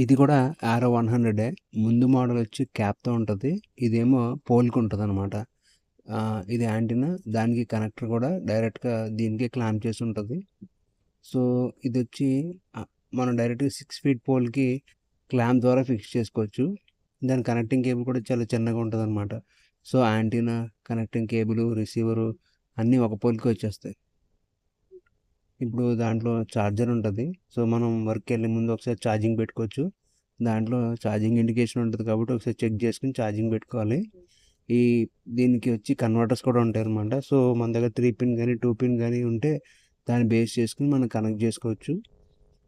ఇది కూడా ఆరో వన్ హండ్రెడే. ముందు మోడల్ వచ్చి క్యాప్తో ఉంటుంది. ఇదేమో పోల్కి ఉంటుంది అనమాట ఇది యాంటీనా. దానికి కనెక్టర్ కూడా డైరెక్ట్గా దీనికి క్లాంప్ చేసి ఉంటుంది. సో ఇది వచ్చి మనం డైరెక్ట్గా సిక్స్ ఫీట్ పోల్కి క్లాంప్ ద్వారా ఫిక్స్ చేసుకోవచ్చు. దాని కనెక్టింగ్ కేబుల్ కూడా చాలా చిన్నగా ఉంటుంది అనమాట so antenna connecting cable receiver అన్నీ ఒక పోల్కి వచ్చేస్తాయి. ఇప్పుడు దాంట్లో ఛార్జర్ ఉంటుంది. సో మనం వర్క్ వెళ్ళే ముందు ఒకసారి ఛార్జింగ్ పెట్టుకోవచ్చు. దాంట్లో ఛార్జింగ్ ఇండికేషన్ ఉంటుంది కాబట్టి ఒకసారి చెక్ చేసుకుని ఛార్జింగ్ పెట్టుకోవాలి. ఈ దీనికి వచ్చి కన్వర్టర్స్ కూడా ఉంటాయి అనమాట సో మన దగ్గర త్రీ పిన్ కానీ టూ పిన్ కానీ ఉంటే దాన్ని బేస్ చేసుకుని మనం కనెక్ట్ చేసుకోవచ్చు.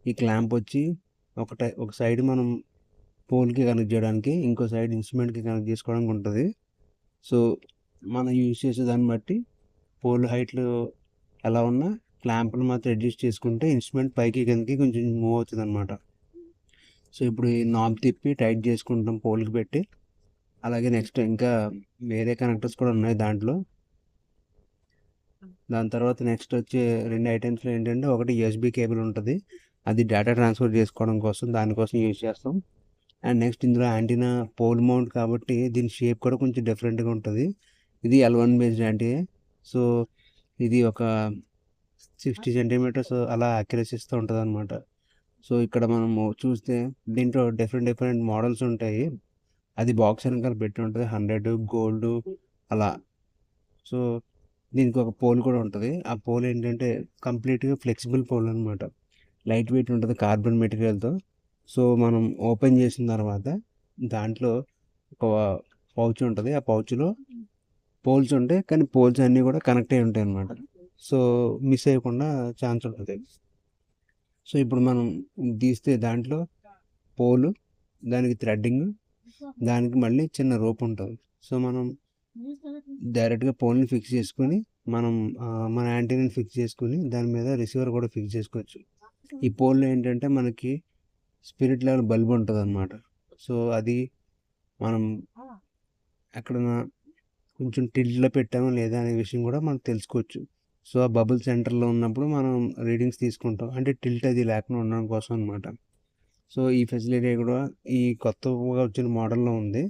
ఈ క్లాంప్ వచ్చి ఒక ఒక సైడ్ మనం పోల్కి కనెక్ట్ చేయడానికి ఇంకో సైడ్ ఇన్స్ట్రుమెంట్కి కనెక్ట్ చేసుకోవడానికి ఉంటుంది. సో మనం యూజ్ చేసే దాన్ని బట్టి పోల్ హైట్లు ఎలా ఉన్నా క్లాంప్లు మాత్రం అడ్జస్ట్ చేసుకుంటే ఇన్స్ట్రుమెంట్ పైకి కిందకి కొంచెం మూవ్ అవుతుంది అనమాట సో ఇప్పుడు ఈ నాబ్ తిప్పి టైట్ చేసుకుంటాం పోల్కి పెట్టి. అలాగే నెక్స్ట్ ఇంకా వేరే కనెక్టర్స్ కూడా ఉన్నాయి దాంట్లో. దాని తర్వాత నెక్స్ట్ వచ్చే రెండు ఐటమ్స్లో ఏంటంటే ఒకటి యూఎస్బి కేబుల్ ఉంటుంది. అది డేటా ట్రాన్స్ఫర్ చేసుకోవడం కోసం దానికోసం యూజ్ చేస్తాం. అండ్ నెక్స్ట్ ఇందులో యాంటీనా పోల్ మౌంట్ కాబట్టి దీని షేప్ కూడా కొంచెం డిఫరెంట్గా ఉంటుంది. ఇది L one based anti so ఇది ఒక సిక్స్టీ సెంటీమీటర్స్ అలా అక్యురసీస్తో ఉంటుంది అనమాట సో ఇక్కడ మనము చూస్తే దీంట్లో డిఫరెంట్ డిఫరెంట్ మోడల్స్ ఉంటాయి. అది బాక్స్ వెనకాల పెట్టి ఉంటుంది. హండ్రెడ్ గోల్డ్ అలా. సో దీనికి ఒక పోల్ కూడా ఉంటుంది. ఆ పోల్ ఏంటంటే కంప్లీట్గా ఫ్లెక్సిబుల్ పోల్ అనమాట లైట్ వెయిట్ ఉంటుంది కార్బన్ మెటీరియల్తో. సో మనం ఓపెన్ చేసిన తర్వాత దాంట్లో ఒక పౌచ్ ఉంటుంది. ఆ పౌచ్లో పోల్స్ ఉంటాయి. కానీ పోల్స్ అన్నీ కూడా కనెక్ట్ అయి ఉంటాయి అనమాట సో మిస్ అయ్యకుండా ఛాన్స్ ఉంటుంది. సో ఇప్పుడు మనం తీస్తే దాంట్లో పోలు దానికి థ్రెడ్డింగ్ దానికి మళ్ళీ చిన్న రోప్ ఉంటుంది. సో మనం డైరెక్ట్గా పోల్ని ఫిక్స్ చేసుకొని మనం మన యాంటీని ఫిక్స్ చేసుకొని దాని మీద రిసీవర్ కూడా ఫిక్స్ చేసుకోవచ్చు. ఈ పోల్లో ఏంటంటే మనకి స్పిరిట్ లెవెల్ బల్బ్ ఉంటుంది అనమాట సో అది మనం ఎక్కడ కొంచెం టిల్ట్లో పెట్టామో లేదా అనే విషయం కూడా మనం తెలుసుకోవచ్చు. సో ఆ బబుల్ సెంటర్లో ఉన్నప్పుడు మనం రీడింగ్స్ తీసుకుంటాం. అంటే టిల్ట్ అది లేకుండా ఉండడం కోసం అనమాట సో ఈ ఫెసిలిటీ కూడా ఈ కొత్తగా వచ్చిన మోడల్లో ఉంది.